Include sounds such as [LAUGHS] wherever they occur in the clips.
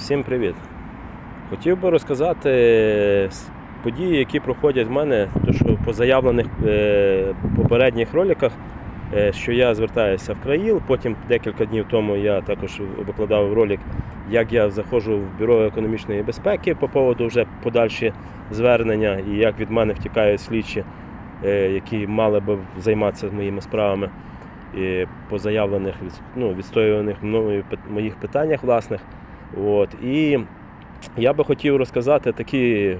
Всім привіт! Хотів би розказати події, які проходять в мене, то що по заявлених е, попередніх роликах, е, що я звертаюся в країл. Потім декілька днів тому я також викладав ролик, як я заходжу в бюро економічної безпеки по поводу вже подальші звернення і як від мене втікають слідчі, е, які мали би займатися моїми справами. І по заявлених ну, відстоюваних мною моїх питаннях власних. От. І я би хотів розказати такі,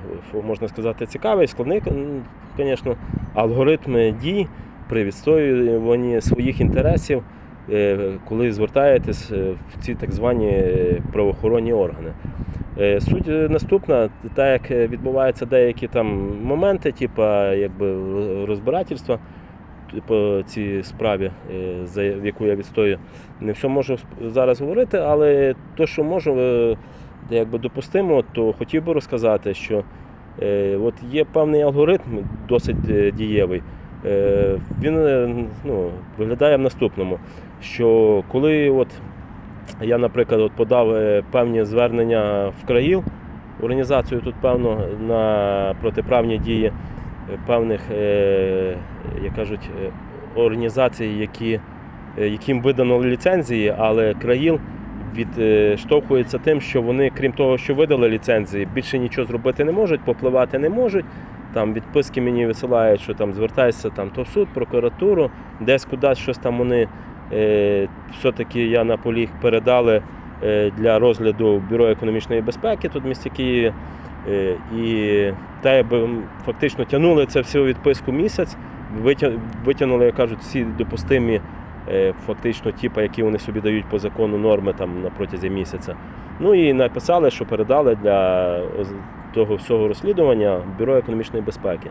можна сказати, цікавий, складний, звісно, алгоритми дій при відстоюванні своїх інтересів, е, коли звертаєтесь е, в ці так звані правоохоронні органи. Е, Суть наступна, так як відбуваються деякі там моменти, типу, якби розбирательства по цій справі, е, за яку я відстоюю. Не все можу зараз говорити, але то, що можу, е, якби допустимо, то хотів би розказати, що е, от є певний алгоритм, досить дієвий. Він ну, виглядає в наступному, що коли от я, наприклад, от подав певні звернення в країл, організацію тут певно на протиправні дії певних, е, як кажуть, е, організацій, які, е, яким видано ліцензії, але країл відштовхується тим, що вони, крім того, що видали ліцензії, більше нічого зробити не можуть, попливати не можуть. Там відписки мені висилають, що там звертайся там, то в суд, прокуратуру, десь кудись щось там вони е, все-таки я наполіг передали е, для розгляду Бюро економічної безпеки тут в місті Києві. Е, і та якби фактично тягнули це всю відписку місяць, витягнули, як кажуть, всі допустимі е, фактично ті, які вони собі дають по закону норми там на протязі місяця. Ну і написали, що передали для того всього розслідування Бюро економічної безпеки.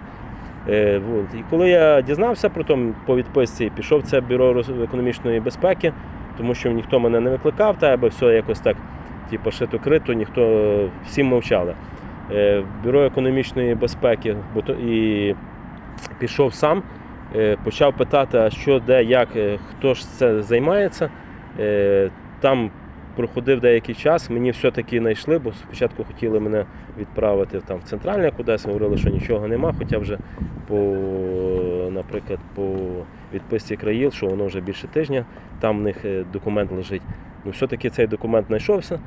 Е. І коли я дізнався про то по відписці, пішов це бюро економічної безпеки, тому що ніхто мене не викликав, та аби все якось так, типу, шито крито, ніхто всі мовчали. Е, Бюро економічної безпеки і пішов сам, е, почав питати, що, де, як, е, хто ж це займається. Там проходив деякий час, мені все-таки знайшли, бо спочатку хотіли мене відправити там в центральне кудись, говорили, що нічого нема, хоча вже по, наприклад, по відписці країл, що воно вже більше тижня, там в них е, документ лежить. Ну, все-таки цей документ знайшовся.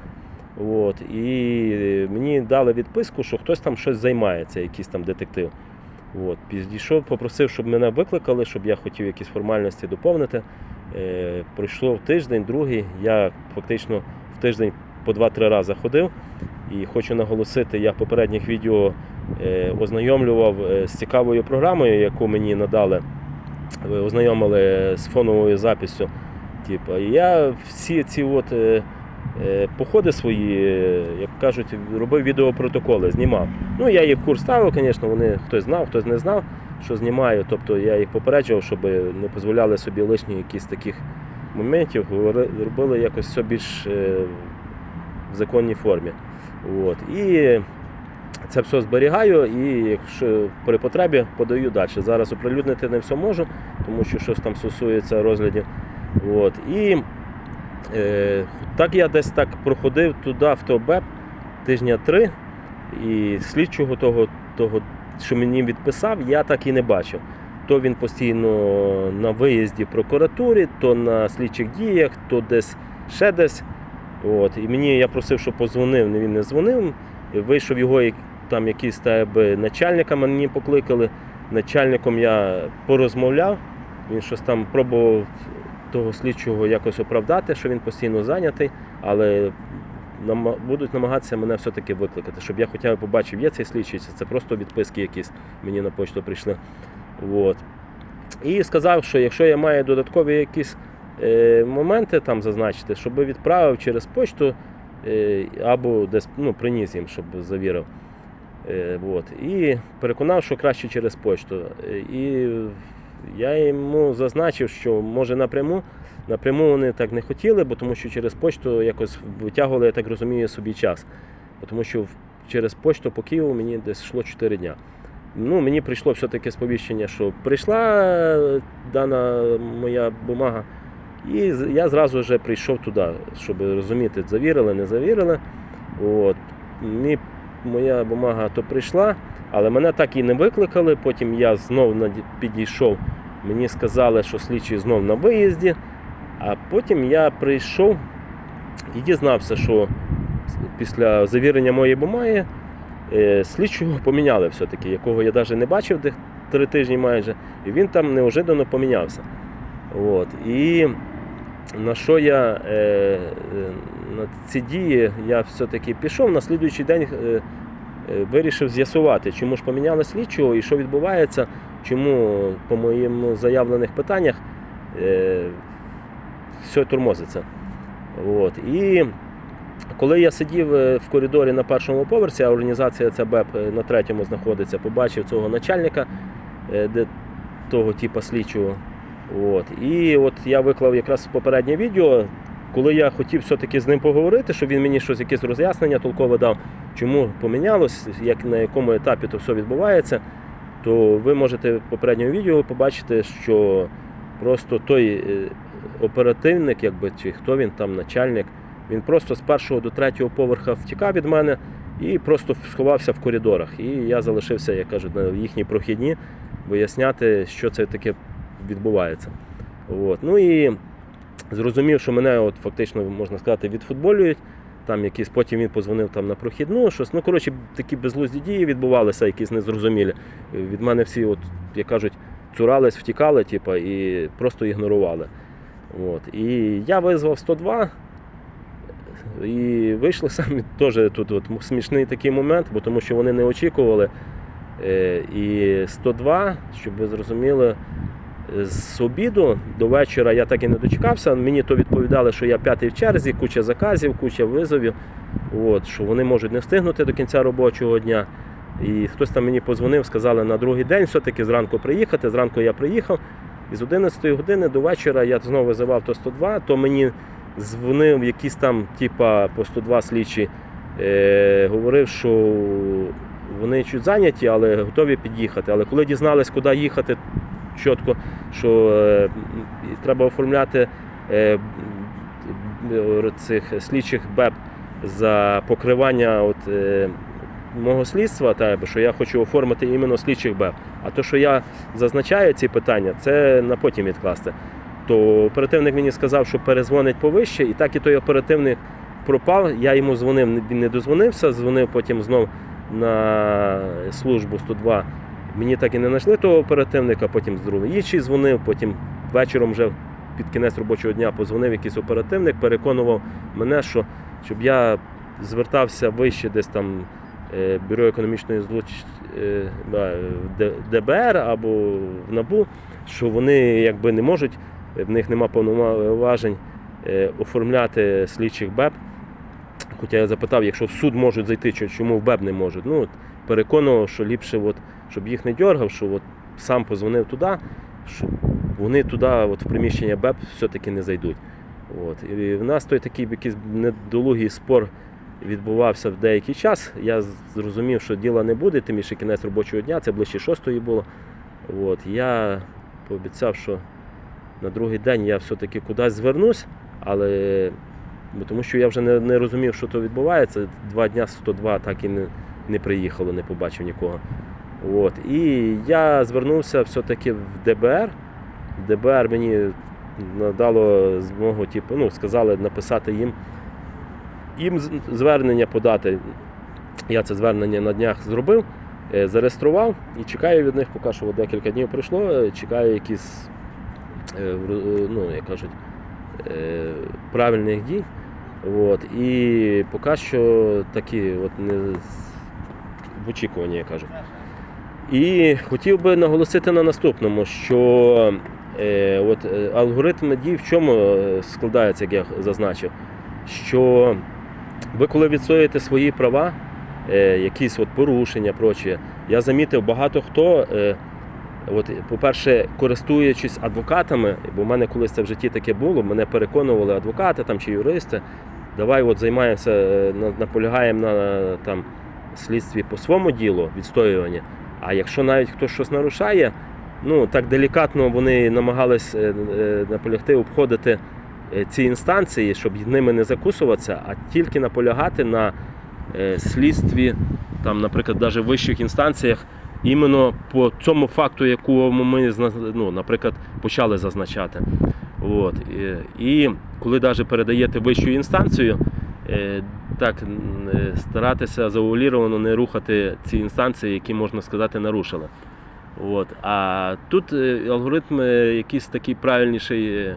От, і мені дали відписку, що хтось там щось займається, якийсь там детектив. От, підійшов, попросив, щоб мене викликали, щоб я хотів якісь формальності доповнити. Е, пройшло тиждень, другий. Я фактично в тиждень по 2-3 рази ходив. І хочу наголосити, я в попередніх відео е, ознайомлював е, з цікавою програмою, яку мені надали, ознайомили з фоновою записю. Типу, я всі ці от, е, е, походи свої, як кажуть, робив відеопротоколи, знімав. Ну, я їх в курс ставив, звісно, вони хтось знав, хтось не знав, що знімаю. Тобто я їх попереджував, щоб не дозволяли собі лишні якісь таких моментів, робили якось все більш е, в законній формі. От. І це все зберігаю і якщо при потребі подаю далі. Зараз оприлюднити не все можу, тому що щось там стосується розглядів. От. І е, так я десь так проходив туди, в ТОБЕП тижня три, і слідчого того, того, що мені відписав, я так і не бачив. То він постійно на виїзді в прокуратурі, то на слідчих діях, то десь ще десь. От. І мені я просив, щоб позвонив, він не дзвонив. Вийшов його там якийсь та, начальника мені покликали. Начальником я порозмовляв. Він щось там пробував того слідчого якось оправдати, що він постійно зайнятий, але будуть намагатися мене все-таки викликати, щоб я хоча б побачив, є цей слідчий, чи це просто відписки якісь мені на почту прийшли. От. І сказав, що якщо я маю додаткові якісь е, моменти там зазначити, щоб відправив через почту або десь ну, приніс їм, щоб завірив. Е, от. І переконав, що краще через почту. Е, І я йому зазначив, що може напряму. Напряму вони так не хотіли, бо тому що через почту якось витягували, я так розумію, собі час. Бо Тому що через почту по Києву мені десь йшло 4 дня. Ну, мені прийшло все-таки сповіщення, що прийшла е, дана моя бумага, і я зразу вже прийшов туди, щоб розуміти, завірили, не завірили. От. Мі, моя бумага то прийшла, але мене так і не викликали. Потім я знов підійшов. Мені сказали, що слідчий знов на виїзді. А потім я прийшов і дізнався, що після завірення моєї бумаги е, слідчого поміняли все-таки, якого я навіть не бачив три тижні майже. І він там неожиданно помінявся. От. І на що я е, е, на ці дії я все-таки пішов, на слідуючий день е, е, вирішив з'ясувати, чому ж поміняли слідчого і що відбувається, чому по моїм заявлених питаннях е, все тормозиться. От. І коли я сидів е, в коридорі на першому поверсі, а організація ця БЕП е, на третьому знаходиться, побачив цього начальника, е, де того типу слідчого. От. І от я виклав якраз попереднє відео, коли я хотів все-таки з ним поговорити, щоб він мені щось якесь роз'яснення толкове дав, чому помінялось, як, на якому етапі то все відбувається, то ви можете в попередньому відео побачити, що просто той е, оперативник, якби, чи хто він там, начальник, він просто з першого до третього поверха втікав від мене і просто сховався в коридорах. І я залишився, як кажуть, на їхній прохідні виясняти, що це таке відбувається. От. Ну і зрозумів, що мене от фактично, можна сказати, відфутболюють. Там якісь, потім він позвонив там на прохідну, щось. Ну, коротше, такі безглузді дії відбувалися, якісь незрозумілі. Від мене всі, от, як кажуть, цурались, втікали, типу, і просто ігнорували. От. І я визвав 102. І вийшли [LAUGHS] самі теж тут от смішний такий момент, бо тому що вони не очікували. Е, І 102, щоб ви зрозуміли, з обіду до вечора я так і не дочекався. Мені то відповідали, що я п'ятий в черзі, куча заказів, куча визовів, от, що вони можуть не встигнути до кінця робочого дня. І хтось там мені позвонив, сказали на другий день все-таки зранку приїхати. Зранку я приїхав. І з 11 години до вечора я знову визивав то 102, то мені дзвонив якийсь там, типа по 102 слідчі, е, говорив, що вони чуть зайняті, але готові під'їхати. Але коли дізнались, куди їхати, чітко, що е, треба оформляти е, цих слідчих БЕП за покривання от, е, мого слідства, та, що я хочу оформити іменно слідчих БЕП. А то, що я зазначаю ці питання, це на потім відкласти. То оперативник мені сказав, що перезвонить повище, і так і той оперативник пропав. Я йому дзвонив, він не дозвонився, дзвонив потім знов на службу 102. Мені так і не знайшли того оперативника, потім інший дзвонив, потім вечором вже під кінець робочого дня позвонив якийсь оперативник, переконував мене, що щоб я звертався вище десь там е, Бюро економічної злоч... е, ДБР або в НАБУ, що вони якби не можуть, в них нема повноважень е, оформляти слідчих БЕП. Хоча я запитав, якщо в суд можуть зайти, чому в БЕП не можуть. Ну, от, переконував, що ліпше, от, щоб їх не дергав, що от сам позвонив туди, що вони туди, от, в приміщення БЕП, все-таки не зайдуть. От. І в нас той такий якийсь недолугий спор відбувався в деякий час. Я зрозумів, що діла не буде, тим більше кінець робочого дня, це ближче шостої було. От. Я пообіцяв, що на другий день я все-таки кудись звернусь, але бо тому що я вже не, не розумів, що то відбувається. Два дня 102 так і не, не приїхало, не побачив нікого. От. І я звернувся все-таки в ДБР. ДБР мені надало змогу, типу, ну, сказали написати їм, їм звернення подати. Я це звернення на днях зробив, е, зареєстрував і чекаю від них, поки що декілька днів пройшло, е, чекаю якісь, е, ну, як кажуть, правильних дій. От. І поки що такі от не в очікуванні, я кажу. І хотів би наголосити на наступному, що е, от, е, алгоритм дій в чому е, складається, як я зазначив, що ви коли відстоюєте свої права, е, якісь от порушення, прочі, я замітив багато хто. Е, От, по-перше, користуючись адвокатами, бо в мене колись це в житті таке було, мене переконували адвокати там, чи юристи, давай от займаємося, е, наполягаємо на там, слідстві по своєму ділу, відстоюванні. А якщо навіть хтось щось нарушає, ну так делікатно вони намагались е, е, наполягти обходити е, ці інстанції, щоб ними не закусуватися, а тільки наполягати на слідстві, там, наприклад, навіть в вищих інстанціях, іменно по цьому факту, якому ми ну, наприклад, почали зазначати. От. І, коли навіть передаєте вищу інстанцію, так е, старатися зауліровано не рухати ці інстанції, які, можна сказати, нарушили. От. А тут е, алгоритм е, якийсь такий правильніший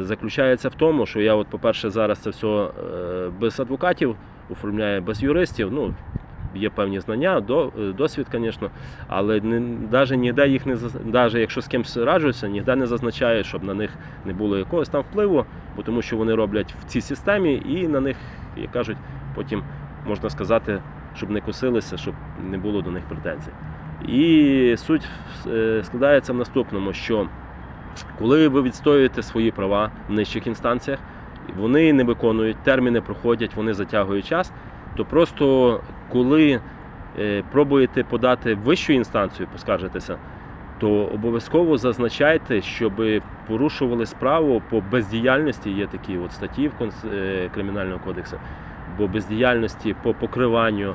заключається в тому, що я, от, по-перше, зараз це все без адвокатів оформляю, без юристів. Ну, є певні знання, е, досвід, звісно, але навіть ніде їх не навіть якщо з кимось раджуся, ніде не зазначає, щоб на них не було якогось там впливу, бо тому що вони роблять в цій системі, і на них, як кажуть, потім можна сказати, щоб не косилися, щоб не було до них претензій. І суть е, складається в наступному, що коли ви відстоюєте свої права в нижчих інстанціях, вони не виконують, терміни проходять, вони затягують час, то просто коли е, пробуєте подати вищу інстанцію, поскаржитися, то обов'язково зазначайте, щоб порушували справу по бездіяльності. Є такі от статті в е, Кримінального кодексу, бо бездіяльності по покриванню,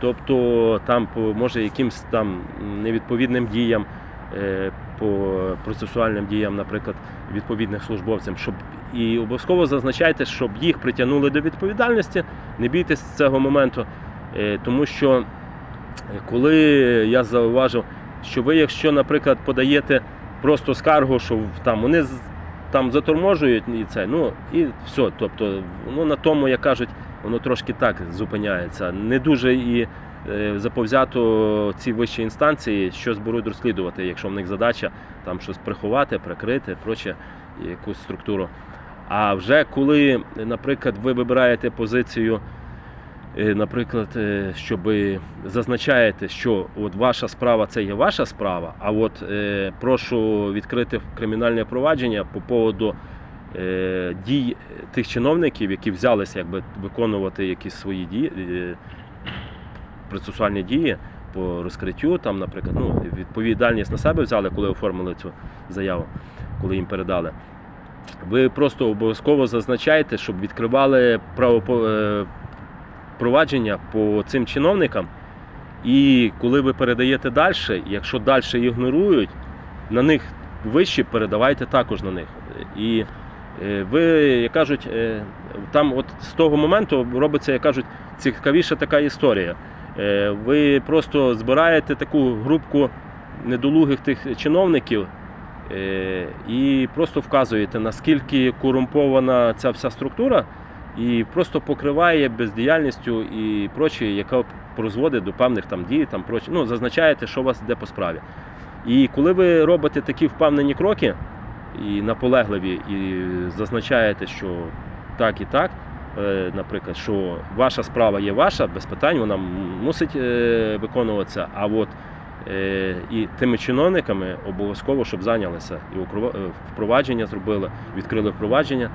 тобто там по може якимсь там невідповідним діям. Е, По процесуальним діям, наприклад, відповідних службовцям, щоб і обов'язково зазначайте, щоб їх притягнули до відповідальності. Не бійтесь цього моменту, е, тому що е, коли я зауважив, що ви, якщо, наприклад, подаєте просто скаргу, що там вони там заторможують і це, ну і все. Тобто, ну на тому, як кажуть, воно трошки так зупиняється. Не дуже і заповзято ці вищі інстанції щось будуть розслідувати, якщо в них задача там щось приховати, прикрити, проче, якусь структуру. А вже коли, наприклад, ви вибираєте позицію, е, наприклад, е, щоб зазначаєте, що от ваша справа це є ваша справа, а от е, прошу відкрити кримінальне провадження по поводу е, дій тих чиновників, які взялися якби виконувати якісь свої дії, е, процесуальні дії по розкриттю, там, наприклад, ну, відповідальність на себе взяли, коли оформили цю заяву, коли їм передали. Ви просто обов'язково зазначаєте, щоб відкривали правопо... е, по цим чиновникам. І коли ви передаєте далі, якщо далі ігнорують, на них вище передавайте також на них. І е, ви, як кажуть, е, там от з того моменту робиться, як кажуть, цікавіша така історія. Е, Ви просто збираєте таку групку недолугих тих чиновників е, і просто вказуєте, наскільки корумпована ця вся структура, і просто покриває бездіяльністю і проче, яка призводить до певних там дій, там проче. Ну, зазначаєте, що у вас йде по справі. І коли ви робите такі впевнені кроки і наполегливі, і зазначаєте, що так і так, наприклад, що ваша справа є ваша, без питань, вона мусить е, виконуватися. А от е, і тими чиновниками обов'язково, щоб зайнялися і е, впровадження зробили, відкрили впровадження.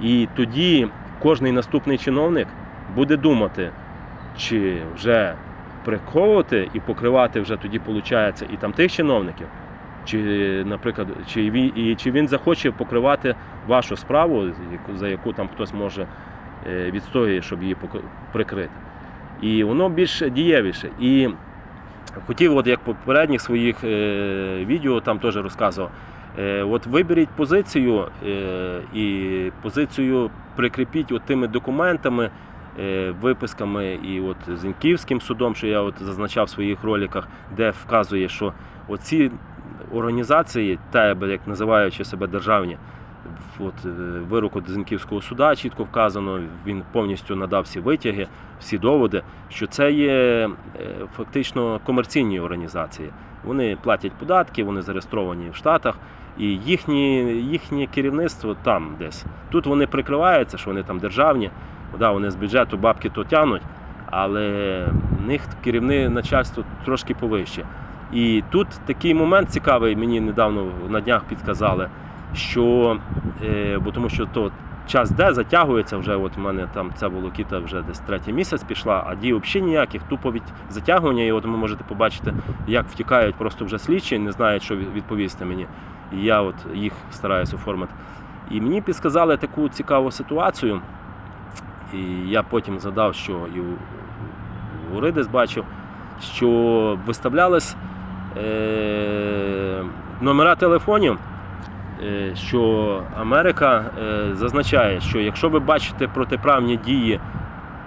І тоді кожний наступний чиновник буде думати, чи вже приховувати і покривати вже тоді виходить і там тих чиновників, чи, наприклад, чи він, і, чи він захоче покривати вашу справу, за яку там хтось може е, відстоює, щоб її прикрити. І воно більш дієвіше. І хотів, от як попередніх своїх е, відео там теж розказував. Е, От виберіть позицію е, і позицію прикріпіть от тими документами, е, виписками і от Зіньківським судом, що я от зазначав в своїх роликах, де вказує, що оці організації, та як називаючи себе державні, от е, вироку Зіньківського суда чітко вказано, він повністю надав всі витяги, всі доводи, що це є е, фактично комерційні організації. Вони платять податки, вони зареєстровані в Штатах, і їхні, їхнє керівництво там десь. Тут вони прикриваються, що вони там державні, да, вони з бюджету бабки то тянуть, але в них керівне начальство трошки повище. І тут такий момент цікавий, мені недавно на днях підказали, що е, бо тому що то час де затягується вже. От у мене там ця волокіта вже десь третій місяць пішла, а дій взагалі ніяких, тупо від затягування. І от ви можете побачити, як втікають просто вже слідчі, не знають, що відповісти мені. І я от їх стараюсь оформити. І мені підсказали таку цікаву ситуацію. І я потім задав, що і у- Ридис бачив, що виставлялись е, номера телефонів, що Америка е, зазначає, що якщо ви бачите протиправні дії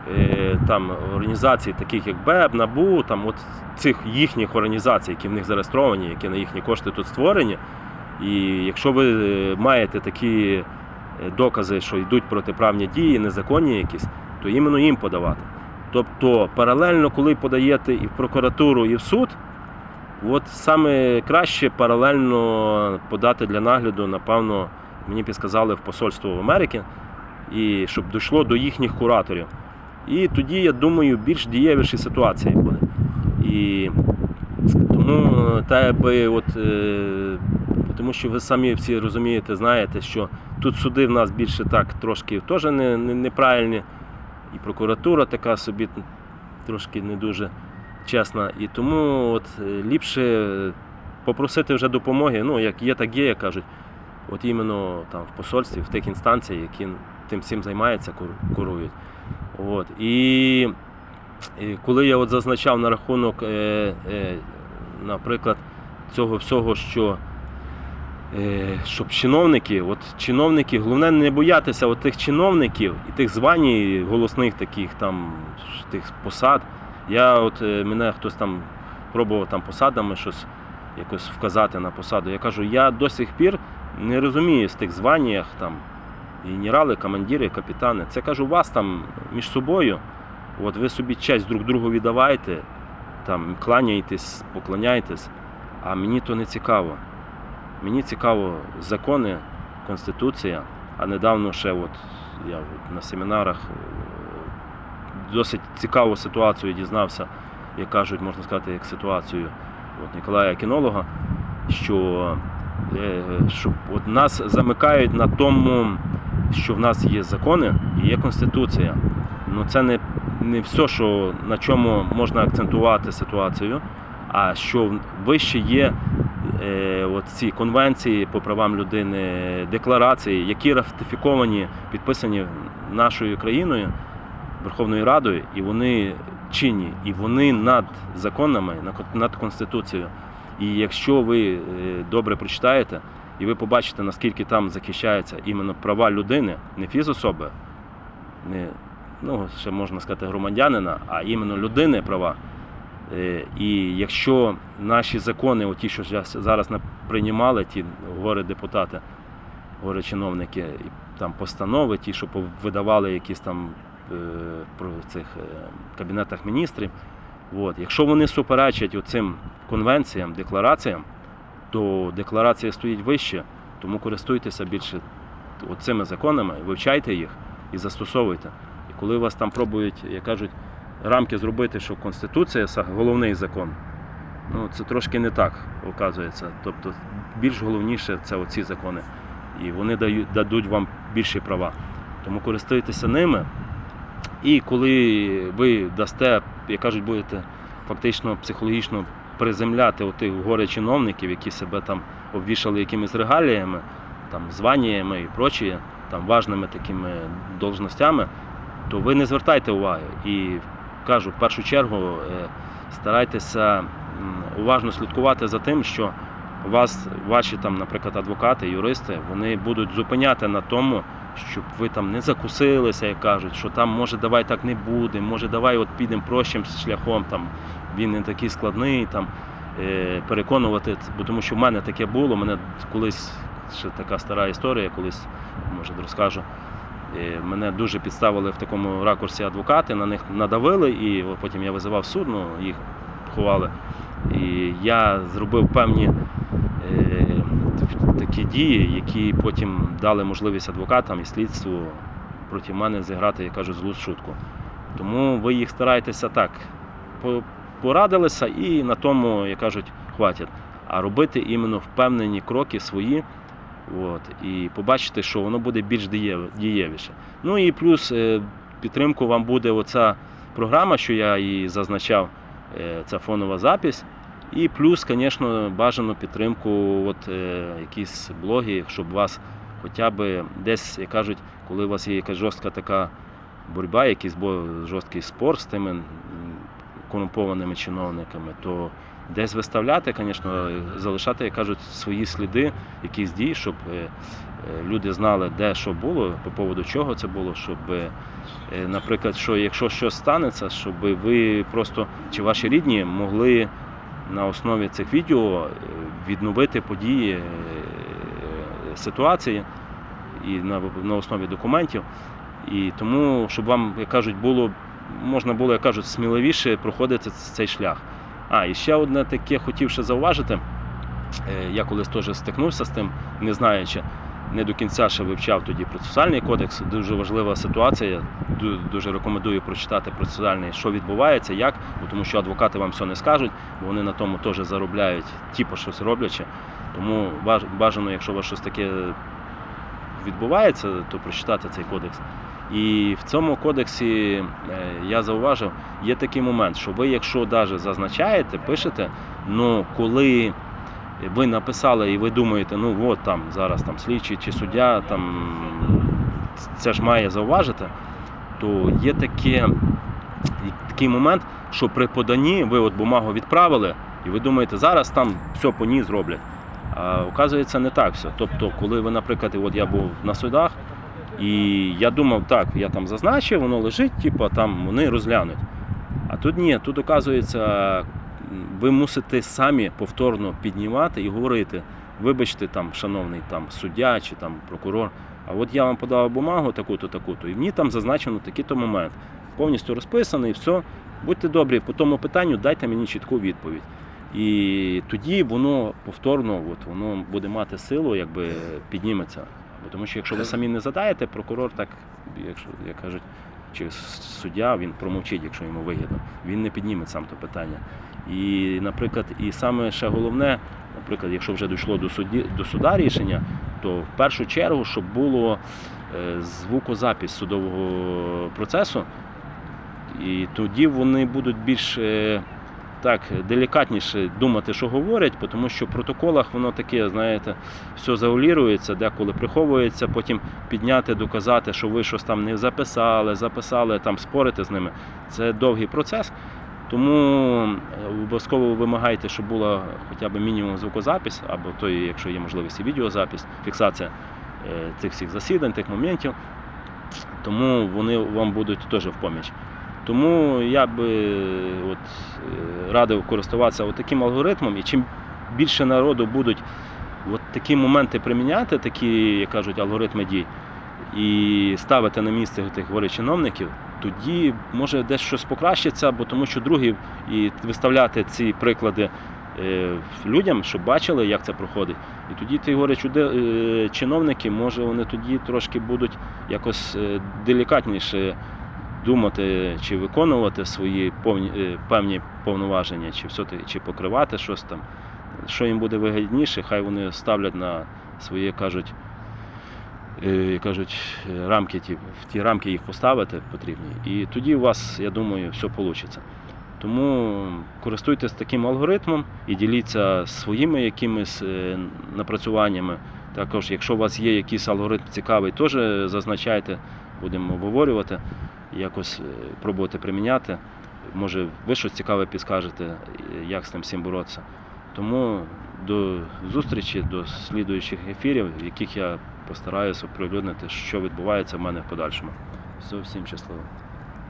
е, там, організацій, таких як БЕБ, НАБУ, там, от цих їхніх організацій, які в них зареєстровані, які на їхні кошти тут створені, і якщо ви е, маєте такі е, докази, що йдуть протиправні дії, незаконні якісь, то іменно їм подавати. Тобто паралельно, коли подаєте і в прокуратуру, і в суд, от саме краще паралельно подати для нагляду, напевно, мені підсказали в посольство в Америки, і щоб дійшло до їхніх кураторів. І тоді, я думаю, більш дієвіші ситуації буде. І тому та якби от, е, тому що ви самі всі розумієте, знаєте, що тут суди в нас більше так трошки теж не, не, неправильні, і прокуратура така собі трошки не дуже чесна. І тому от, е, ліпше попросити вже допомоги, ну, як є, так є, як кажуть. От іменно там в посольстві, в тих інстанціях, які тим всім займаються, курують. От. І, і коли я от зазначав на рахунок, е, е, наприклад, цього всього, що е, щоб чиновники, от чиновники, головне не боятися от тих чиновників і тих звань голосних таких там тих посад. Я от е, мене хтось там пробував там посадами щось якось вказати на посаду. Я кажу, я до сих пір не розумію з тих званнях там генерали, командири, капітани. Це кажу, вас там між собою. От ви собі честь друг другу віддавайте, там кланяєтесь, поклоняєтесь, а мені то не цікаво. Мені цікаво закони, конституція. А недавно ще от я от на семінарах досить цікаву ситуацію дізнався, як кажуть, можна сказати, як ситуацію от Ніколая Кінолога, що, е, що от нас замикають на тому, що в нас є закони і є конституція. Ну це не, не все, що, на чому можна акцентувати ситуацію, а що вище є е, от ці конвенції по правам людини, декларації, які ратифіковані, підписані нашою країною, Верховною Радою, і вони чинні, і вони над законами, над- Конституцією. І якщо ви е, добре прочитаєте, і ви побачите, наскільки там захищаються іменно права людини, не фізособи, не ну, ще можна сказати громадянина, а іменно людини права. Е, І якщо наші закони, оті, що зараз приймали, ті гори депутати, гори чиновники, там постанови, ті, що видавали якісь там цих е, кабінетах міністрів, от, якщо вони суперечать оцим конвенціям, деклараціям, то декларація стоїть вище, тому користуйтеся більше цими законами, вивчайте їх і застосовуйте. І коли вас там пробують, як кажуть, рамки зробити, що Конституція головний закон, ну це трошки не так оказується. Тобто більш головніше це оці закони. І вони дають, дадуть вам більші права. Тому користуйтеся ними. І коли ви дасте, як кажуть, будете фактично психологічно приземляти отих горе чиновників, які себе там обвішали якимись регаліями, там званнями і прочі, там важними такими должностями, то ви не звертайте уваги. І кажу, в першу чергу е, старайтеся уважно слідкувати за тим, що вас, ваші там, наприклад, адвокати, юристи, вони будуть зупиняти на тому, щоб ви там не закусилися, як кажуть, що там може давай так не буде, може давай от підемо прощим шляхом, там він не такий складний, там е, переконувати, бо тому що в мене таке було, мене колись ще така стара історія, колись може розкажу. Е, Мене дуже підставили в такому ракурсі адвокати, на них надавили, і потім я визивав суд, ну, їх ховали. І я зробив певні такі дії, які потім дали можливість адвокатам і слідству проти мене зіграти, я кажу, злу шутку. Тому ви їх стараєтеся так. Порадилися і на тому, як кажуть, хватить. А робити іменно впевнені кроки свої. От, і побачите, що воно буде більш дієвіше. Ну і плюс е, підтримку вам буде оця програма, що я її зазначав, е, ця фонова запись. І плюс, звісно, бажано підтримку, от, е, якісь блоги, щоб вас хоча б десь, як кажуть, коли у вас є якась жорстка така боротьба, якийсь бо- жорсткий спор з тими корумпованими чиновниками, то десь виставляти, звісно, залишати, як кажуть, свої сліди, якісь дій, щоб е, е, люди знали, де що було, по поводу чого це було, щоб, е, наприклад, що якщо щось станеться, щоб ви просто чи ваші рідні могли на основі цих відео е, відновити події, е, ситуації і на, на основі документів. І тому, щоб вам, як кажуть, було можна було, як кажуть, сміливіше проходити цей шлях. А, і ще одне таке хотів ще зауважити. Е, Я колись теж стикнувся з тим, не знаючи, не до кінця ще вивчав тоді процесуальний кодекс. Дуже важлива ситуація. Дуже рекомендую прочитати процесуальний, що відбувається, як, бо тому що адвокати вам все не скажуть, бо вони на тому теж заробляють, типу щось роблячи. Тому бажано, якщо у вас щось таке відбувається, то прочитати цей кодекс. І в цьому кодексі е, я зауважив, є такий момент, що ви, якщо навіть зазначаєте, пишете, ну коли ви написали і ви думаєте, ну от там зараз там слідчий чи суддя там це ж має зауважити, то є таке, такий момент, що при поданні ви от бумагу відправили, і ви думаєте, зараз там все по ній зроблять. А оказується не так все. Тобто, коли ви, наприклад, от я був на судах, і я думав, так, я там зазначив, воно лежить, типу, там вони розглянуть. А тут ні, тут оказується, ви мусите самі повторно піднімати і говорити, вибачте, там, шановний там, суддя чи там, прокурор, а от я вам подав бумагу таку-то, таку-то, і ній там зазначено такий-то момент. Повністю розписаний, все. Будьте добрі, по тому питанню дайте мені чітку відповідь. І тоді воно повторно от, воно буде мати силу, якби підніметься. Бо тому що якщо ви самі не задаєте, прокурор так, якщо як кажуть, чи суддя він промовчить, якщо йому вигідно, він не підніме сам то питання. І, наприклад, і саме ще головне, наприклад, якщо вже дійшло до суді до суда рішення, то в першу чергу, щоб було е, звукозапис судового процесу, і тоді вони будуть більш е, так делікатніше думати, що говорять, тому що в протоколах воно таке, знаєте, все заулірується, деколи приховується, потім підняти, доказати, що ви щось там не записали, записали, там спорити з ними. Це довгий процес. Тому е, обов'язково вимагайте, щоб була хоча б мінімум звукозапис, або той, якщо є можливість, і відеозапис, фіксація е, цих всіх засідань, тих моментів. Тому вони вам будуть теж в поміч. Тому я би от, е, радив користуватися от таким алгоритмом, і чим більше народу будуть от такі моменти приміняти, такі, як кажуть, алгоритми дій, і ставити на місце тих говорить чиновників, тоді може десь щось покращиться, бо тому що другі і виставляти ці приклади е, людям, щоб бачили, як це проходить. І тоді ти говориш, е, чиновники, може вони тоді трошки будуть якось е, делікатніше думати, чи виконувати свої повні, певні повноваження, чи все чи покривати щось там. Що їм буде вигідніше, хай вони ставлять на свої, кажуть, е, кажуть, е, рамки, ті, в ті рамки їх поставити потрібні. І тоді у вас, я думаю, все вийде. Тому користуйтесь таким алгоритмом і діліться своїми якимись е, напрацюваннями. Також, якщо у вас є якийсь алгоритм цікавий, теж зазначайте, будемо обговорювати, якось пробувати приміняти. Може, ви щось цікаве підскажете, як з тим всім боротися. Тому до зустрічі, до слідуючих ефірів, в яких я постараюся оприлюднити, що відбувається в мене в подальшому. Все, всім щасливо.